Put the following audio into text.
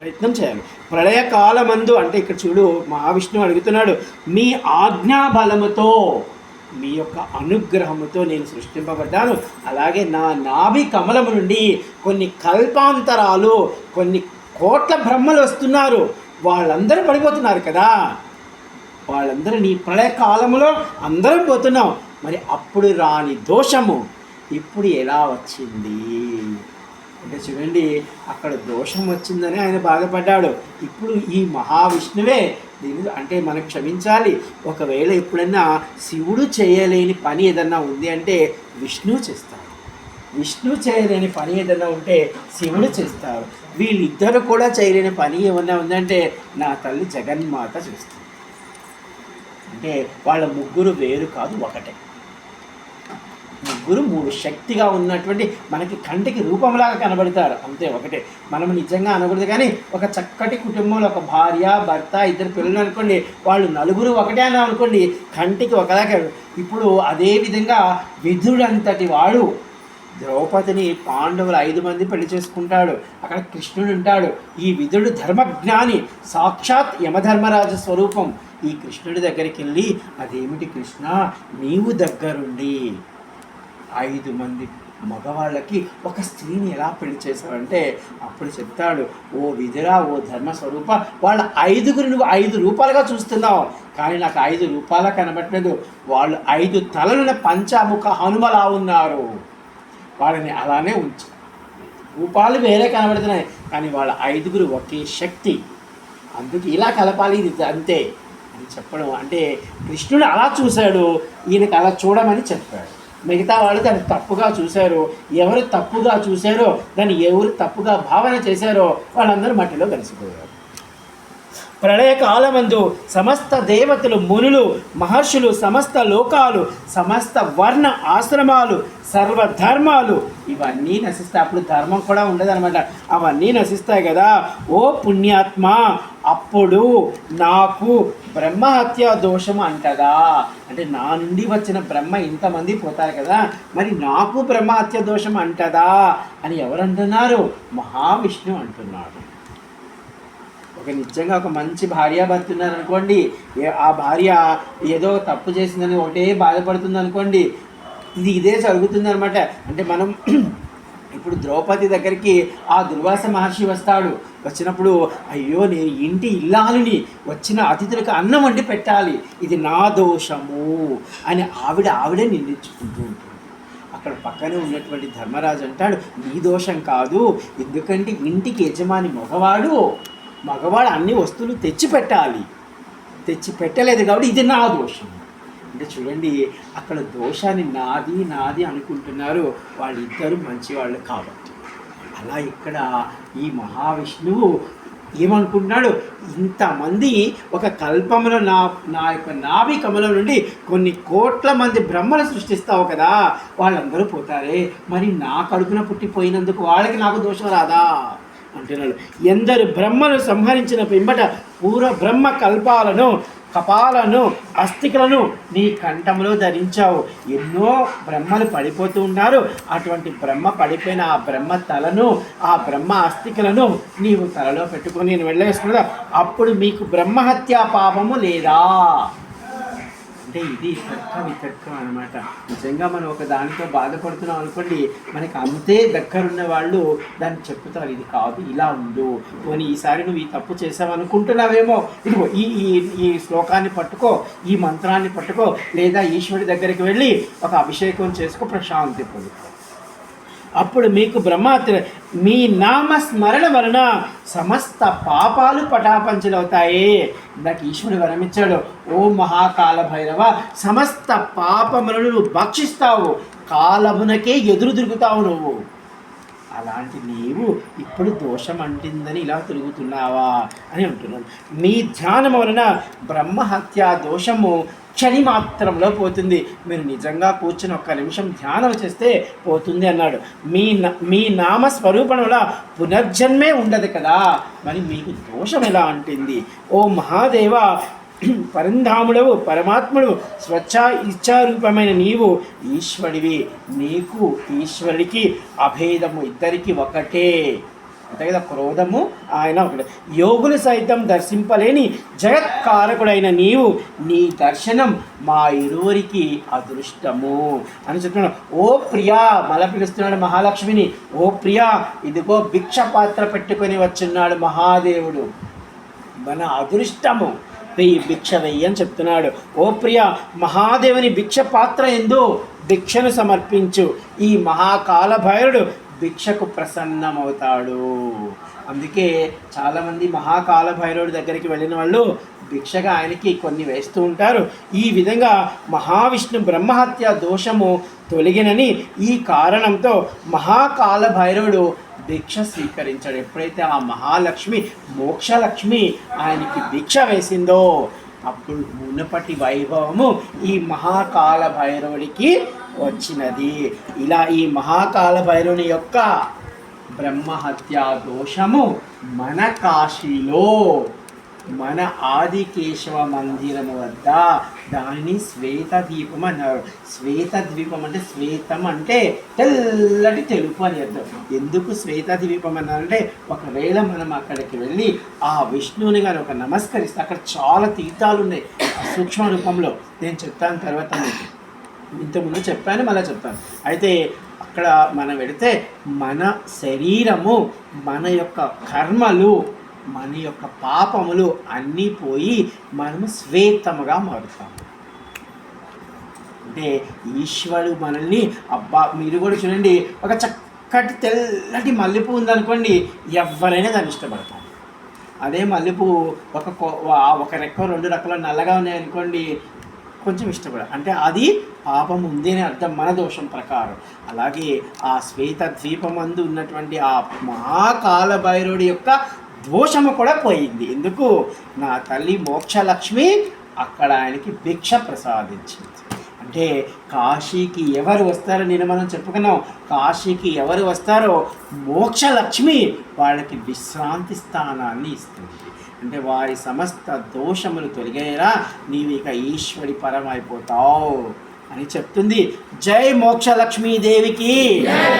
ప్రయత్నం చేయాలి ప్రళయకాలమందు అంటే ఇక్కడ చూడు మహావిష్ణువు అడుగుతున్నాడు మీ ఆజ్ఞా బలముతో మీ యొక్క అనుగ్రహముతో నేను సృష్టింపబడ్డాను. అలాగే నా నాభి కమలము నుండి కొన్ని కల్పాంతరాలు కొన్ని కోట్ల బ్రహ్మలు వస్తున్నారు. వాళ్ళందరూ పడిపోతున్నారు కదా. వాళ్ళందరూ నీ ప్రళయకాలములో అందరం పోతున్నాం. మరి అప్పుడు రాని దోషము ఇప్పుడు ఎలా వచ్చింది? అంటే చూడండి అక్కడ దోషం వచ్చిందని ఆయన బాధపడ్డాడు. ఇప్పుడు ఈ మహావిష్ణువే దీని అంటే మనం క్షమించాలి. ఒకవేళ ఎప్పుడన్నా శివుడు చేయలేని పని ఏదన్నా ఉంది అంటే విష్ణువు చేస్తాడు. విష్ణు చేయలేని పని ఏదైనా ఉంటే శివుడు చేస్తారు వీళ్ళిద్దరు కూడా చేయలేని పని ఏమన్నా ఉందంటే నా తల్లి జగన్మాత చేస్తుంది. అంటే వాళ్ళ ముగ్గురు వేరు కాదు ఒకటే. ముగ్గురు మూడు శక్తిగా ఉన్నటువంటి మనకి కంటికి రూపంలాగా కనబడతారు. అంతే ఒకటే. మనం నిజంగా అనకూడదు కానీ ఒక చక్కటి కుటుంబంలో ఒక భార్య భర్త ఇద్దరు పిల్లలు అనుకోండి వాళ్ళు నలుగురు ఒకటే అని అనుకోండి కంటికి ఒకలాగా ఇప్పుడు అదే విధంగా విధుడంతటి వాడు ద్రౌపదిని పాండవులు ఐదు మంది పెళ్ళి చేసుకుంటాడు. అక్కడ కృష్ణుడు ఉంటాడు. ఈ విధుడు ధర్మజ్ఞాని సాక్షాత్ యమధర్మరాజు స్వరూపం. ఈ కృష్ణుడి దగ్గరికి వెళ్ళి అదేమిటి కృష్ణ? నీవు దగ్గరుండి. ఐదు మంది మగవాళ్ళకి ఒక స్త్రీని ఎలా పెళ్ళి చేశావంటే అప్పుడు చెప్తాడు ఓ విధిరా ఓ ధర్మ స్వరూప వాళ్ళ ఐదుగురు నువ్వు ఐదు రూపాలుగా చూస్తున్నావు. కానీ నాకు ఐదు రూపాయల కనబట్టలేదు. వాళ్ళు ఐదు తలలున్న పంచాముఖ హనుమలా ఉన్నారు. వాళ్ళని అలానే ఉంచు. రూపాలు వేరే కనబడుతున్నాయి కానీ వాళ్ళ ఐదుగురు ఒకే శక్తి. అందుకు ఇలా కలపాలి ఇది అంతే అని చెప్పడం. అంటే కృష్ణుడు అలా చూశాడు ఈయనకి అలా చూడమని చెప్పాడు. మిగతా వాళ్ళు దాన్ని తప్పుగా చూశారు ఎవరు తప్పుగా చూశారో దాన్ని ఎవరు తప్పుగా భావన చేశారో వాళ్ళందరూ మట్టిలో కలిసిపోయారు. ప్రళయకాలమందు సమస్త దేవతలు మునులు మహర్షులు సమస్త లోకాలు సమస్త వర్ణ ఆశ్రమాలు సర్వధర్మాలు ఇవన్నీ నశిస్తాయి. అప్పుడు ధర్మం కూడా ఉండదనమాట అవన్నీ నశిస్తాయి కదా. ఓ పుణ్యాత్మ అప్పుడు నాకు బ్రహ్మహత్య దోషం అంటదా? అంటే నా నుండి వచ్చిన బ్రహ్మ ఇంతమంది పోతారు కదా. మరి నాకు బ్రహ్మహత్య దోషం అంటదా? అని ఎవరంటున్నారు? మహావిష్ణు అంటున్నాడు. ఒక నిజంగా ఒక మంచి భార్యాభర్త ఉన్నారు అనుకోండి ఆ భార్య ఏదో తప్పు చేసిందని ఒకటే బాధపడుతుంది అనుకోండి ఇది ఇదే జరుగుతుంది అనమాట అంటే మనం ఇప్పుడు ద్రౌపది దగ్గరికి ఆ దుర్వాస మహర్షి వస్తాడు. వచ్చినప్పుడు అయ్యో నేను ఇంటి ఇల్లాలని వచ్చిన అతిథులకు అన్నం వండి పెట్టాలి. ఇది నా దోషము అని ఆవిడ ఆవిడే నిందించుకుంటూ ఉంటుంది. అక్కడ పక్కనే ఉన్నటువంటి ధర్మరాజు అంటాడు నీ దోషం కాదు ఎందుకంటే ఇంటికి యజమాని మగవాడు మగవాడు అన్ని వస్తువులు తెచ్చి పెట్టాలి. తెచ్చి పెట్టలేదు కాబట్టి ఇది నా దోషం. అంటే చూడండి అక్కడ దోషాన్ని నాది నాది అనుకుంటున్నారు వాళ్ళిద్దరూ మంచివాళ్ళు కాబట్టి. అలా ఇక్కడ ఈ మహావిష్ణువు ఏమనుకుంటున్నాడు? ఇంతమంది ఒక కల్పంలో నా నా యొక్క నాభి కమలం నుండి కొన్ని కోట్ల మంది బ్రహ్మలు సృష్టిస్తావు కదా వాళ్ళందరూ పోతారే. మరి నా కడుపున పుట్టిపోయినందుకు వాళ్ళకి నాకు దోషం రాదా? అంటున్నాడు. ఎందరు బ్రహ్మను సంహరించిన పిమ్మట పూర్వ బ్రహ్మ కల్పాలను కపాలను అస్థికలను నీ కంఠంలో ధరించావు. ఎన్నో బ్రహ్మలు పడిపోతూ ఉన్నారు. అటువంటి బ్రహ్మ పడిపోయిన ఆ బ్రహ్మ తలను ఆ బ్రహ్మ అస్థికలను నీవు తలలో పెట్టుకొని నేను వెళ్ళేసుకున్నా అప్పుడు మీకు బ్రహ్మహత్యా పాపము లేదా? అంటే ఇది తర్క వితక్క అనమాట నిజంగా మనం ఒక దానితో బాధపడుతున్నాం అనుకోండి మనకి అంతే దగ్గరున్న వాళ్ళు దాన్ని చెప్తారు ఇది కాదు ఇలా ఉండు. పోనీ ఈసారి నువ్వు ఈ తప్పు చేసావు అనుకుంటున్నావేమో ఇదిగో ఈ ఈ ఈ శ్లోకాన్ని పట్టుకో ఈ మంత్రాన్ని పట్టుకో లేదా ఈశ్వరుడి దగ్గరికి వెళ్ళి ఒక అభిషేకం చేసుకో ప్రశాంతి పొందుకో. అప్పుడు మీకు బ్రహ్మాత్ర మీ నామ స్మరణ వలన సమస్త పాపాలు పటాపంచలవుతాయి. ఇందాక ఈశ్వరుడు వరమిచ్చాడు ఓ మహాకాల భైరవ సమస్త పాపములను నువ్వు భక్షిస్తావు. కాలమునకే ఎదురు తిరుగుతావు నువ్వు. అలాంటి నీవు ఇప్పుడు దోషం అంటిందని ఇలా తిరుగుతున్నావా అని అంటున్నాను మీ ధ్యానం వలన బ్రహ్మహత్య దోషము క్షణి మాత్రంలో పోతుంది. మీరు నిజంగా కూర్చుని ఒక్క నిమిషం ధ్యానం చేస్తే పోతుంది అన్నాడు. మీ న- మీ నామ స్వరూపం వల్ల పునర్జన్మే ఉండదు కదా. మరి మీకు దోషం ఎలా అంటుంది? ఓ మహాదేవ పరంధాముడవు పరమాత్ముడు స్వచ్ఛ ఇచ్చారూపమైన నీవు ఈశ్వరుడివి. నీకు ఈశ్వరుడికి అభేదము ఇద్దరికి ఒకటే. అంతే కదా క్రోధము ఆయన ఒకటి. యోగులు సైతం దర్శింపలేని జగత్కారకుడైన నీవు నీ దర్శనం మా ఇరువురికి అదృష్టము. అని చెప్తున్నాడు. ఓ ప్రియా మల పిలుస్తున్నాడు మహాలక్ష్మిని. ఓ ప్రియా ఇదిగో భిక్ష పాత్ర పెట్టుకొని వచ్చున్నాడు మహాదేవుడు. మన అదృష్టము. వెయ్యి భిక్ష వెయ్యి అని చెప్తున్నాడు. ఓ ప్రియ మహాదేవుని భిక్ష పాత్ర ఎందు భిక్షను సమర్పించు. ఈ మహాకాల భైరుడు భిక్షకు ప్రసన్నమవుతాడు. అందుకే చాలామంది మహాకాల భైరవుడి దగ్గరికి వెళ్ళిన వాళ్ళు భిక్షగా ఆయనకి కొన్ని వేస్తూ ఉంటారు. ఈ విధంగా మహావిష్ణు బ్రహ్మహత్య దోషము తొలగినని ఈ కారణంతో మహాకాల భైరవుడు దీక్ష స్వీకరించాడు. ఎప్పుడైతే ఆ మహాలక్ష్మి మోక్షలక్ష్మి ఆయనకి దీక్ష వేసిందో అప్పుడు మునపటి వైభవము ఈ మహాకాల భైరవుడికి వచ్చినది. ఇలా ఈ మహాకాల భైరవుని యొక్క బ్రహ్మహత్యా దోషము మన కాశీలో మన ఆదికేశవ మందిరము వద్ద దానిని శ్వేత దీపం అన్నారు. శ్వేత ద్వీపం అంటే శ్వేతం అంటే తెల్లటి తెలుపు అని అర్థం. ఎందుకు శ్వేత ద్వీపం అన్నారంటే ఒకవేళ మనం అక్కడికి వెళ్ళి ఆ విష్ణువుని గారు ఒక నమస్కరిస్తే అక్కడ చాలా తీర్థాలు ఉన్నాయి. సూక్ష్మ రూపంలో నేను చెప్తాను తర్వాత ఇంతకుముందు చెప్పాను మళ్ళీ చెప్తాను. అయితే అక్కడ మనం వెడితే మన శరీరము మన యొక్క కర్మలు మన యొక్క పాపములు అన్నీ పోయి మనము శ్వేతముగా మారుతాము అంటే ఈశ్వరుడు మనల్ని అబ్బా మీరు కూడా చూడండి ఒక చక్కటి తెల్లటి మల్లెపూ ఉందనుకోండి ఎవరైనా దాన్ని ఇష్టపడతాం అదే మల్లెపూ ఒక కొ- ఒక రెక్క రెండు రెక్కలు నల్లగా ఉన్నాయనుకోండి కొంచెం ఇష్టపడ అంటే అది పాపం ఉంది అని అర్థం మన దోషం ప్రకారం. అలాగే ఆ శ్వేత ద్వీపమందు ఉన్నటువంటి ఆ మహాకాల భైరవుడి యొక్క దోషము కూడా పోయింది. ఎందుకు? నా తల్లి మోక్షలక్ష్మి అక్కడ ఆయనకి భిక్ష ప్రసాదించింది. అంటే కాశీకి ఎవరు వస్తారో నేను మనం చెప్పుకున్నాం. కాశీకి ఎవరు వస్తారో మోక్షలక్ష్మి వాళ్ళకి విశ్రాంతి స్థానాన్ని ఇస్తుంది. అంటే వారి సమస్త దోషములు తొలగేలా నీవు ఇక ఈశ్వరి పరమైపోతావు అని చెప్తుంది. జై మోక్షలక్ష్మీదేవికి.